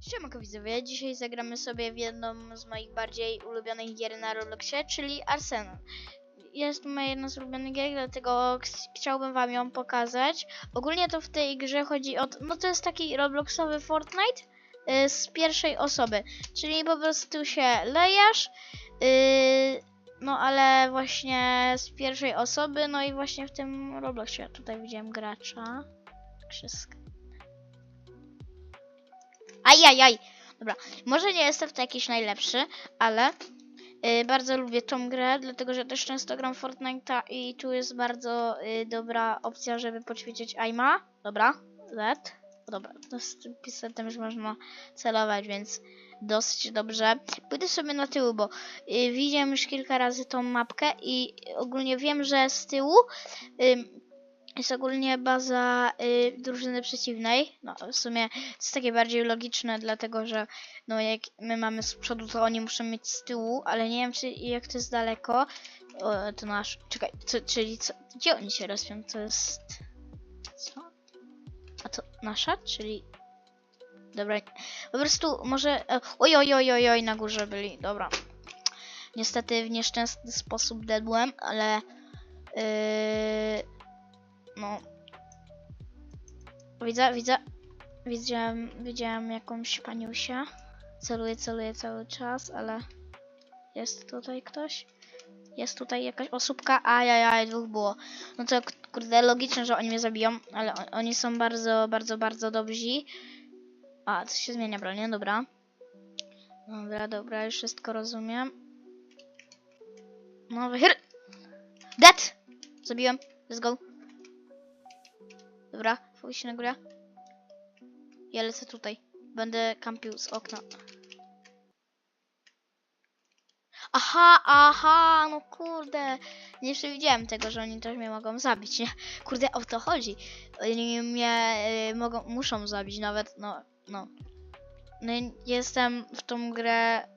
Siemanko widzowie, dzisiaj zagramy sobie w jedną z moich bardziej ulubionych gier na Robloxie, czyli Arsenal. Jest to moja jedna z ulubionych gier, dlatego ch- chciałbym wam ją pokazać. Ogólnie to w tej grze chodzi o... No to jest taki Robloxowy Fortnite y, z pierwszej osoby, czyli po prostu się lejasz, y, no ale właśnie z pierwszej osoby, no i właśnie w tym Robloxie. Tutaj widziałem gracza. Wszystko. Ajajaj. Dobra, może nie jestem to jakiś najlepszy, ale y, bardzo lubię tą grę, dlatego że też często gram Fortnite'a i tu jest bardzo y, dobra opcja, żeby poćwiczyć aima. Dobra, Z. Dobra, to z tym pistoletem już można celować, więc dosyć dobrze. Pójdę sobie na tył, bo y, widziałem już kilka razy tą mapkę i ogólnie wiem, że z tyłu ym, jest ogólnie baza y, drużyny przeciwnej. No, w sumie to jest takie bardziej logiczne, dlatego że no, jak my mamy z przodu, to oni muszą mieć z tyłu, ale nie wiem, czy jak to jest daleko. O, to nasz. Czekaj, co, czyli co, gdzie oni się rozpią? To jest. Co? A to nasza? Czyli. Dobra. Po prostu może. e, Oj, oj, oj, oj, oj, na górze byli. Dobra. Niestety w nieszczęsny sposób dedłem, ale. Yy, no. Widzę, widzę. Widziałem, widziałem jakąś paniusię. Celuję, celuję cały czas, ale jest tutaj ktoś? Jest tutaj jakaś osóbka? Ajajaj, dwóch było. No to kurde, logiczne, że oni mnie zabiją, ale on, oni są bardzo, bardzo, bardzo dobrzy. A, to się zmienia broń, nie? Dobra. Dobra, dobra, już wszystko rozumiem. No, wychyr! Dead! Zabiłem. Let's go. Dobra, pójść na górę. Ja lecę tutaj. Będę kampił z okna. Aha, aha, no kurde. Nie przewidziałem tego, że oni też mnie mogą zabić, nie? Kurde, o to chodzi. Oni mnie y, mogą, muszą zabić nawet, no, no. No jestem w tą grę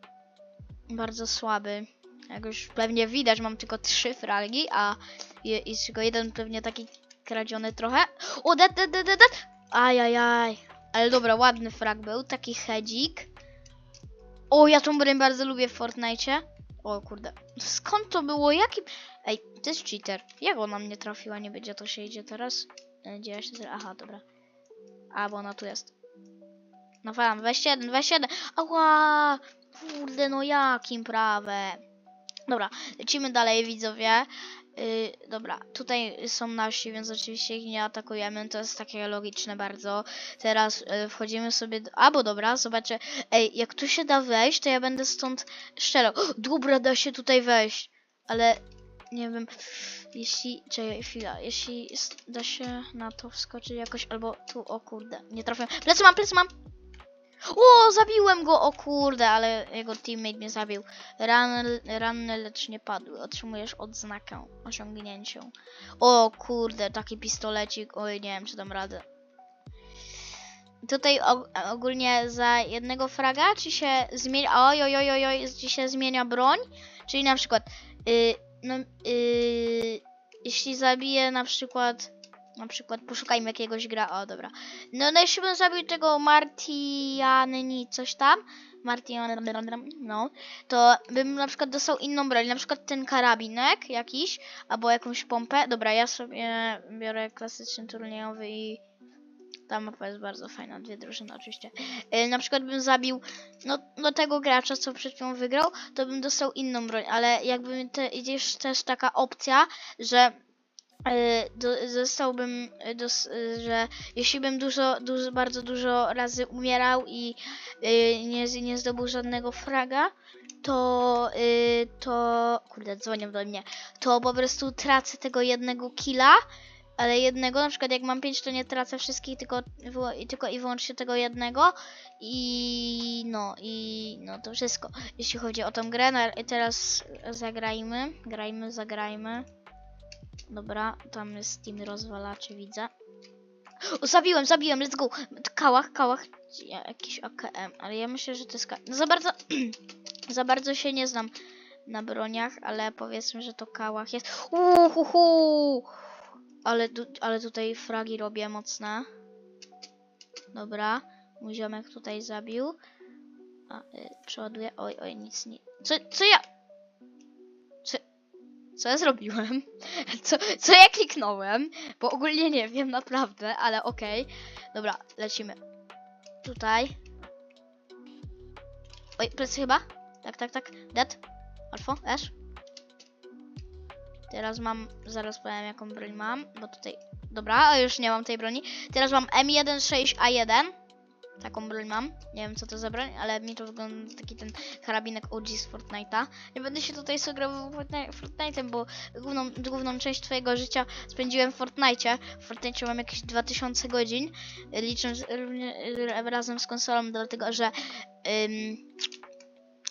bardzo słaby. Jak już pewnie widać, mam tylko trzy fragi, a je, i tylko jeden pewnie taki kradziony trochę. O, dead, dead, dead, dead. Ajajaj. Ale dobra, ładny frag był, taki hedzik. O, ja tą broń bardzo lubię w Fortnite. O kurde. Skąd to było? Jaki... Ej, to jest cheater. Jak ona mnie trafiła? Nie będzie to się idzie teraz? E, Gdzie ja się... zre- Aha, dobra. A, bo ona tu jest. No jeden, weź jeden. Ała! Kurde, no jakim prawem? Dobra, lecimy dalej, widzowie. Yy, dobra, tutaj są nasi, więc oczywiście ich nie atakujemy. To jest takie logiczne bardzo. Teraz y, wchodzimy sobie. Do... A, bo dobra, zobaczę. Ej, jak tu się da wejść, to ja będę stąd strzelał. Dobra, da się tutaj wejść. Ale nie wiem. Jeśli. Czekaj, chwila. Jeśli da się na to wskoczyć jakoś, albo tu, o kurde. Nie trafiłem. Plecy mam, plecy mam! O, zabiłem go, o kurde, ale jego teammate mnie zabił. Ranny, ranny lecz nie padły. Otrzymujesz odznakę osiągnięcią. O kurde, taki pistolecik. Oj, nie wiem, czy dam radę. Tutaj og- ogólnie za jednego fraga ci się zmienia. Oj, oj, oj, oj, oj, ci się zmienia broń. Czyli na przykład, y, no, y, jeśli zabiję na przykład, na przykład poszukajmy jakiegoś gra. O, dobra. No, no jeśli bym zabił tego Martianni coś tam, Martian, no, to bym na przykład dostał inną broń, na przykład ten karabinek jakiś, albo jakąś pompę. Dobra, ja sobie biorę klasyczny turniejowy i ta mapa jest bardzo fajna, dwie drużyny oczywiście. Yy, na przykład bym zabił no, no tego gracza, co przed chwilą wygrał, to bym dostał inną broń, ale jakby te, jest też taka opcja, że do, zostałbym, dos, yy, że jeśli bym dużo, dużo, bardzo dużo razy umierał i nie, nie zdobył żadnego fraga, to, to, kurde, dzwonią do mnie, to po prostu tracę tego jednego killa, ale jednego, na przykład jak mam 5, to nie tracę wszystkich, tylko, tylko i wyłącznie tego jednego i no, i no to wszystko, jeśli chodzi o tą grę, na, teraz zagrajmy, grajmy, zagrajmy. Dobra, tam jest team rozwalaczy, widzę. O, zabiłem, zabiłem, let's go. Kałach, kałach, Ja- jakiś AKM, ale ja myślę, że to jest... No za bardzo, za bardzo się nie znam na broniach, ale powiedzmy, że to kałach jest. Uhuhu! Ale, ale tutaj fragi robię mocne. Dobra. Mój ziomek tutaj zabił. A, y, przeładuję. Oj, oj, nic nie. Co, co ja. Co, ja zrobiłem? Co, co ja kliknąłem? Bo ogólnie nie wiem, naprawdę, ale okej. Dobra, lecimy. Tutaj. Oj, plecy chyba? Tak, tak, tak. Dead. Alfo, Ash. Teraz mam, zaraz powiem jaką broń mam, bo tutaj, dobra, już nie mam tej broni. Teraz mam M16A1, taką broń mam, nie wiem co to za broń, ale mi to wygląda taki ten karabinek OG z Fortnite'a. Nie będę się tutaj sugerował Fortnite- Fortnite'em, bo główną, główną część twojego życia spędziłem w Fortnite'cie. W Fortnite'cie mam jakieś 2000 godzin, licząc razem z konsolą, dlatego że ym,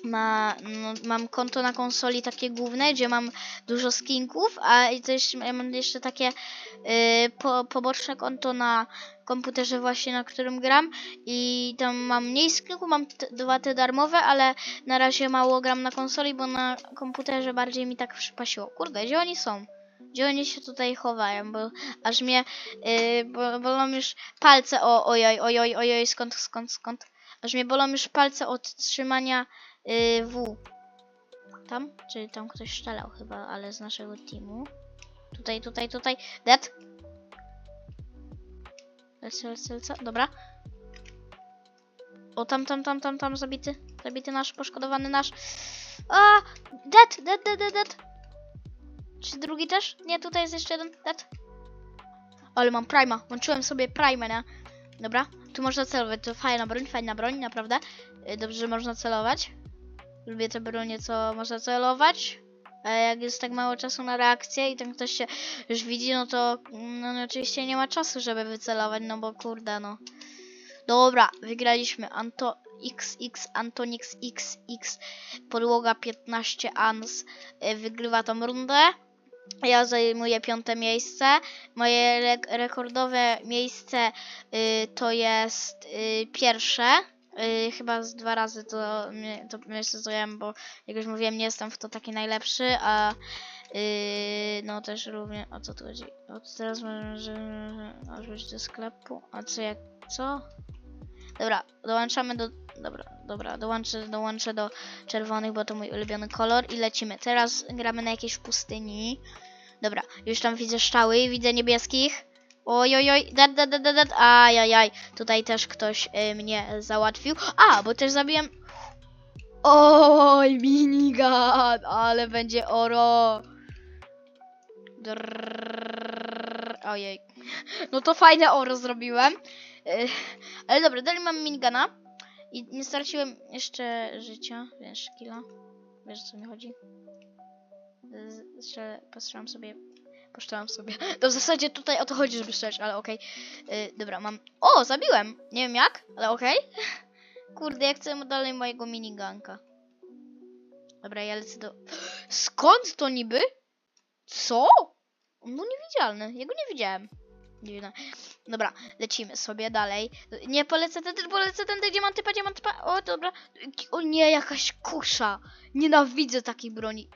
ma, no, mam konto na konsoli takie główne, gdzie mam dużo skinków, a i też ja mam jeszcze takie y, po, poboczne konto na komputerze właśnie, na którym gram i tam mam mniej skinków, mam dwa te darmowe, ale na razie mało gram na konsoli, bo na komputerze bardziej mi tak przypasiło. Kurde, gdzie oni są? Gdzie oni się tutaj chowają, bo aż mnie, yy, bo, bolą już palce, o, ojoj, ojoj, ojoj, skąd, skąd, skąd? Aż mnie bolą już palce od trzymania yy, W. Tam? Czy tam ktoś strzelał chyba, ale z naszego teamu. Tutaj, tutaj, tutaj. Dead. Lecę, lecę, lecę. Dobra. O, tam, tam, tam, tam, tam, zabity. Zabity nasz, poszkodowany nasz. A! Dead, dead, dead, dead, dead. Czy drugi też? Nie, tutaj jest jeszcze jeden. Dead. Ale mam Prima. Włączyłem sobie Prima, nie? Dobra. Tu można celować. To fajna broń, fajna broń, naprawdę. Y, Dobrze, że można celować. Lubię te bronie, co można celować. A jak jest tak mało czasu na reakcję i tam ktoś się już widzi, no to no, no, oczywiście nie ma czasu, żeby wycelować, no bo kurde, no. Dobra, wygraliśmy. Anto XX, Antonix XX, podłoga 15 ans y, wygrywa tą rundę. Ja zajmuję piąte miejsce. Moje re rekordowe miejsce y, to jest y, pierwsze. Y, chyba z dwa razy to, to zająłem, bo jak już mówiłem, nie jestem w to taki najlepszy, a yy, no też równie, o co tu chodzi? O, to teraz może odwrócić do sklepu, a co jak, co? Dobra, dołączamy do, dobra, dobra, dołączę, dołączę do czerwonych, bo to mój ulubiony kolor i lecimy. Teraz gramy na jakiejś pustyni. Dobra, już tam widzę szczały, widzę niebieskich. Oj, oj, oj, dat, dat, dat, dat. Ajajaj, tutaj też ktoś y, mnie załatwił. A, bo też zabiłem... Oj, minigun, ale będzie oro. Drrrr, ojej. No to fajne oro zrobiłem. Ale dobra, dalej mam minigana. I nie straciłem jeszcze życia, wiesz, killa. Wiesz o co mi chodzi? Strzelę, postrzelam sobie Poszczelam sobie. To w zasadzie tutaj o to chodzi, żeby strzelać, ale okej. Y, dobra, mam... O, zabiłem! Nie wiem jak, ale okej. Kurde, ja chcę dalej mojego miniganka. Dobra, ja lecę do... Skąd to niby? Co? No niewidzialny, jego nie widziałem. Dziwne. Dobra, lecimy sobie dalej. Nie, polecę ten, polecę ten, gdzie mam typa, gdzie mam typa. O, dobra. O nie, jakaś kusza. Nienawidzę takiej broni.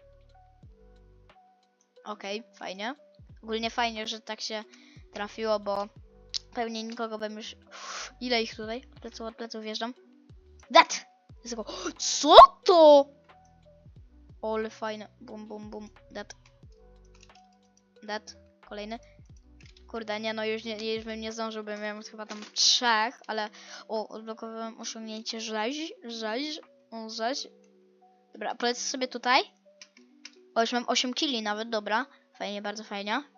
Okej, fajnie. Ogólnie fajnie, że tak się trafiło, bo pewnie nikogo bym już... Ile ich tutaj? Pleców, od pleców wjeżdżam. That! Co to? Ole fajne. Bum, bum, bum. That. That. Kolejny. Kurde, nie no, już, nie, już bym nie zdążył, bym miał chyba tam trzech, ale... O, odblokowałem osiągnięcie rzeź, rzeź, rzeź. Dobra, polecę sobie tutaj. O, już mam 8 killi nawet, dobra. Fajnie, bardzo fajnie.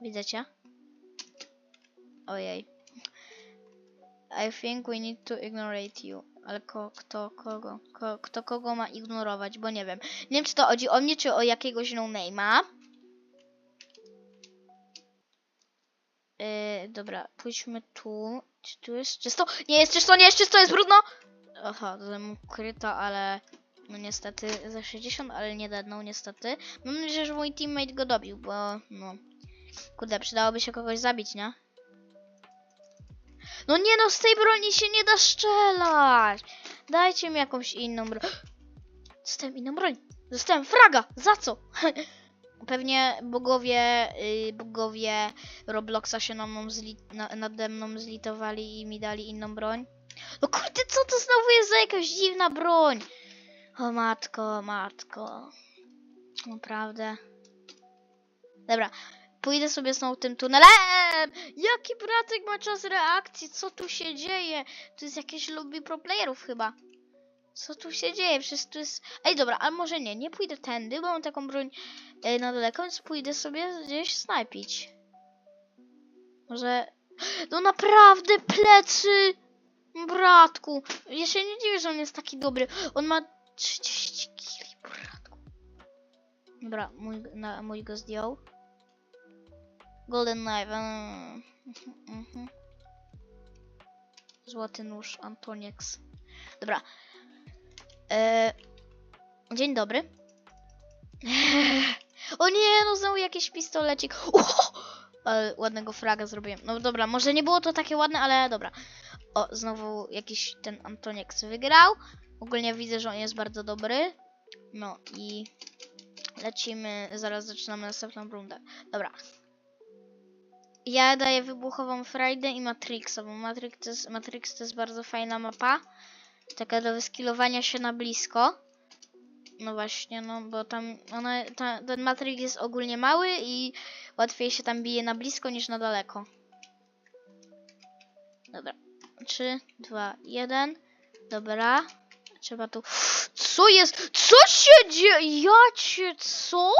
Widzę cię. Ojej. I think we need to ignorate you. Ale ko, kto kogo? Ko, kto kogo ma ignorować, bo nie wiem. Nie wiem, czy to chodzi o mnie, czy o jakiegoś no-name'a. Yy, dobra, pójdźmy tu. Czy tu jest czysto? Nie jest czysto, nie jest czysto, jest brudno! Aha, to ukryto, ale... No niestety za 60, ale nie dadną niestety. Mam nadzieję, że mój teammate go dobił, bo no... Kurde, przydałoby się kogoś zabić, nie? No nie no, z tej broni się nie da strzelać! Dajcie mi jakąś inną broń. Dostałem inną broń. Dostałem fraga! Za co? Pewnie bogowie, y, bogowie Robloxa się na mną na, nade mną zlitowali i mi dali inną broń. No kurde, co to znowu jest za jakaś dziwna broń? O matko, matko. Naprawdę. Dobra, pójdę sobie znowu tym tunelem! Jaki bratek ma czas reakcji? Co tu się dzieje? Tu jest jakieś lobby pro playerów chyba. Co tu się dzieje? Przecież tu jest... Ej, dobra, ale może nie, nie pójdę tędy, bo mam taką broń e, na daleko, więc pójdę sobie gdzieś snajpić. Może... No naprawdę, plecy! Bratku, ja się nie dziwię, że on jest taki dobry. On ma 30 kili, bratku. Dobra, mój, na, mój go zdjął. Golden Knife. mm, mhm. Złoty nóż, Antonieks. Dobra. E, dzień dobry. o nie, no znowu jakiś pistolecik. Ale ładnego fraga zrobiłem. No dobra, może nie było to takie ładne, ale dobra. O, znowu jakiś ten Antonieks wygrał. Ogólnie widzę, że on jest bardzo dobry. No i lecimy, zaraz zaczynamy następną rundę. Dobra. Ja daję wybuchową Friday i Matrixową. Matrix to jest, Matrix to jest bardzo fajna mapa. Taka do wyskilowania się na blisko. No właśnie, no bo tam ona, ta, ten Matrix jest ogólnie mały i łatwiej się tam bije na blisko niż na daleko. Dobra. 3, 2, 1. Dobra. Trzeba tu. Co jest? Co się dzieje? Ja cię, co?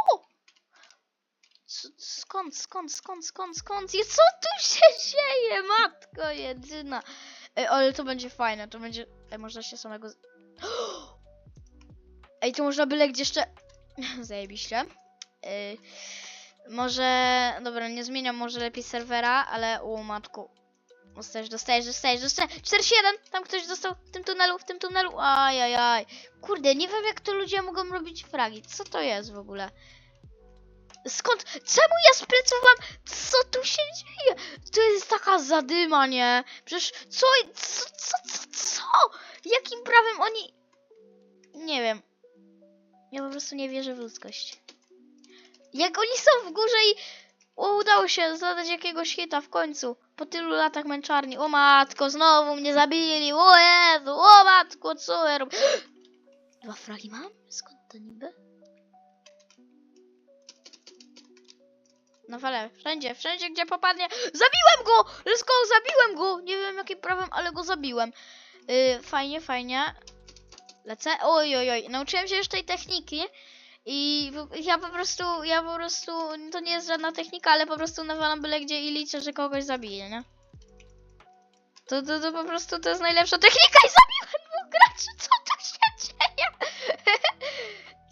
Skąd, skąd, skąd, skąd, skąd? I co tu się dzieje, matko jedyna? Ej, ale to będzie fajne, to będzie... Ej, można się samego... Ej, to można byle gdzie jeszcze... Zajebiście. Ej, może... Dobra, nie zmieniam może lepiej serwera, ale... O, matku. Dostajesz, dostajesz, dostajesz, dostajesz. 47! Tam ktoś dostał w tym tunelu, w tym tunelu. Ajajaj. Kurde, nie wiem jak to ludzie mogą robić fragi. Co to jest w ogóle? Skąd? Czemu ja spracowałam? Co tu się dzieje? To jest taka zadyma, nie? Przecież co, co, co, co, co? Jakim prawem oni... Nie wiem. Ja po prostu nie wierzę w ludzkość. Jak oni są w górze i o, udało się zadać jakiegoś hita w końcu. Po tylu latach męczarni. O matko, znowu mnie zabili. O Jezu, o matko, co ja robię? Dwa fragi mam? Skąd to niby? Nawalę, wszędzie, wszędzie gdzie popadnie. Zabiłem go! Let's go, zabiłem go! Nie wiem jakim prawem, ale go zabiłem. Yy, fajnie, fajnie. Lecę. Oj, oj, oj. Nauczyłem się już tej techniki. I ja po prostu, ja po prostu, to nie jest żadna technika, ale po prostu nawalam byle gdzie i liczę, że kogoś zabiję, nie? To, to, to po prostu to jest najlepsza technika i zabiłem dwóch graczy, co tu się dzieje?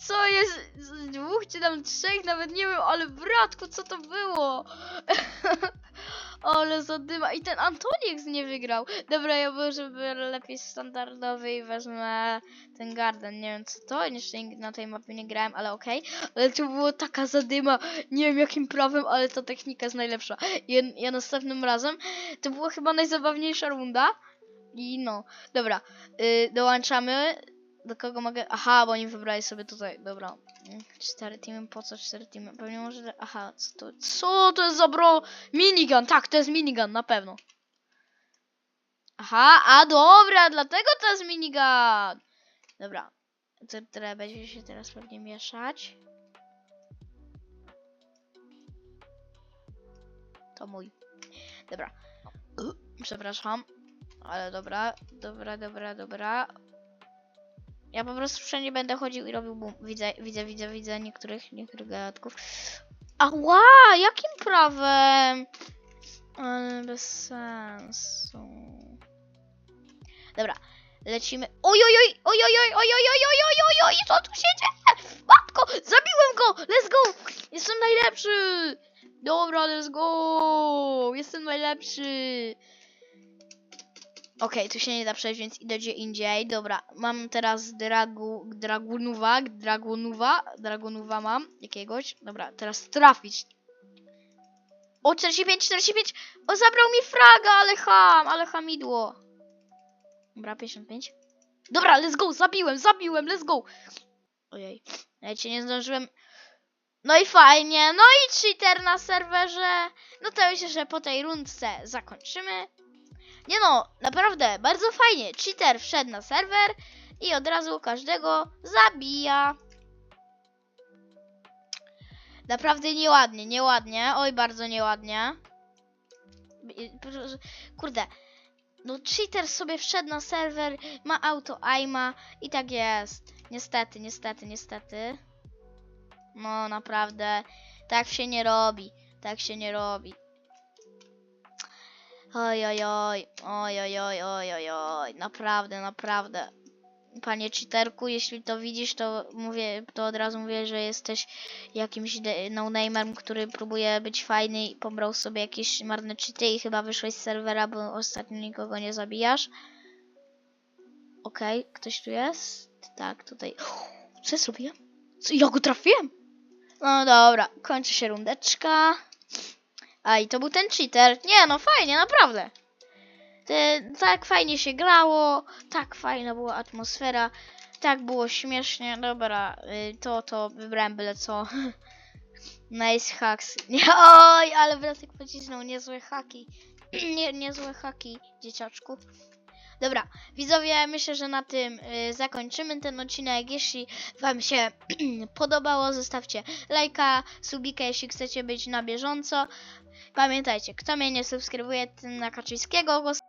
Co jest, z dwóch czy tam trzech, nawet nie wiem, ale bratku, co to było? Ale zadyma. I ten Antonieks nie wygrał. Dobra, ja może lepiej standardowy i wezmę ten Garden. Nie wiem co to, jeszcze nigdy na tej mapie nie grałem, ale okej. Ale to było taka zadyma. Nie wiem jakim prawem, ale ta technika jest najlepsza. Ja, ja następnym razem. To była chyba najzabawniejsza runda. I no, dobra. Y, dołączamy. Do kogo mogę. Aha, bo oni wybrali sobie tutaj. Dobra. Mm, Cztery teamy, po co cztery teamy? Pewnie może. Aha, co to, co to jest za bro? Minigun, tak, to jest minigun, na pewno. Aha, a dobra, dlatego to jest minigun. Dobra. Teraz będzie się teraz pewnie mieszać. To mój. Dobra. Przepraszam. Ale dobra, dobra, dobra, dobra. Ja po prostu wszędzie będę chodził i robił bum. Widzę, widzę, widzę, widzę niektórych, niektórych gadków. Ała, jakim prawem? Ale bez sensu. Dobra, lecimy. Ojojoj, ojojoj, ojojoj, ojojoj, co tu się dzieje? Matko, zabiłem go, let's go, jestem najlepszy. Dobra, let's go, jestem najlepszy. Okej, tu się nie da przejść, więc idę gdzie indziej. Dobra, mam teraz dragu, dragunuwa, dragunuwa, dragunuwa mam jakiegoś. Dobra, teraz trafić. O, 45, 45! O, zabrał mi fraga, ale ham, ale hamidło. Dobra, 55. Dobra, let's go, zabiłem, zabiłem, let's go. Ojej, ja cię nie zdążyłem. No i fajnie, no i cheater na serwerze. No to myślę, że po tej rundce zakończymy. Nie no, naprawdę, bardzo fajnie. Cheater wszedł na serwer i od razu każdego zabija. Naprawdę nieładnie, nieładnie. Oj, bardzo nieładnie. Kurde. No cheater sobie wszedł na serwer, ma auto aima i tak jest. Niestety, niestety, niestety. No naprawdę. Tak się nie robi. Tak się nie robi. Oj, oj, oj, oj, oj, oj, oj, oj, oj, naprawdę, naprawdę. Panie cheaterku, jeśli to widzisz, to mówię, to od razu mówię, że jesteś jakimś no-namerem, który próbuje być fajny i pobrał sobie jakieś marne cheaty i chyba wyszłeś z serwera, bo ostatnio nikogo nie zabijasz. Okej, ktoś tu jest? Tak, tutaj. Co ja zrobiłem? Co, ja go trafiłem? No dobra, kończy się rundeczka. A i to był ten cheater. Nie no, fajnie, naprawdę. Te, tak fajnie się grało, tak fajna była atmosfera, tak było śmiesznie. Dobra, y, to to wybrałem byle co. Nice hacks. Oj, ale Bratek pocisnął niezłe haki. Nie, niezłe haki, dzieciaczku. Dobra, widzowie, myślę, że na tym y, zakończymy ten odcinek. Jeśli Wam się podobało, zostawcie lajka, subika, jeśli chcecie być na bieżąco. Pamiętajcie, kto mnie nie subskrybuje, ten na Kaczyńskiego głos.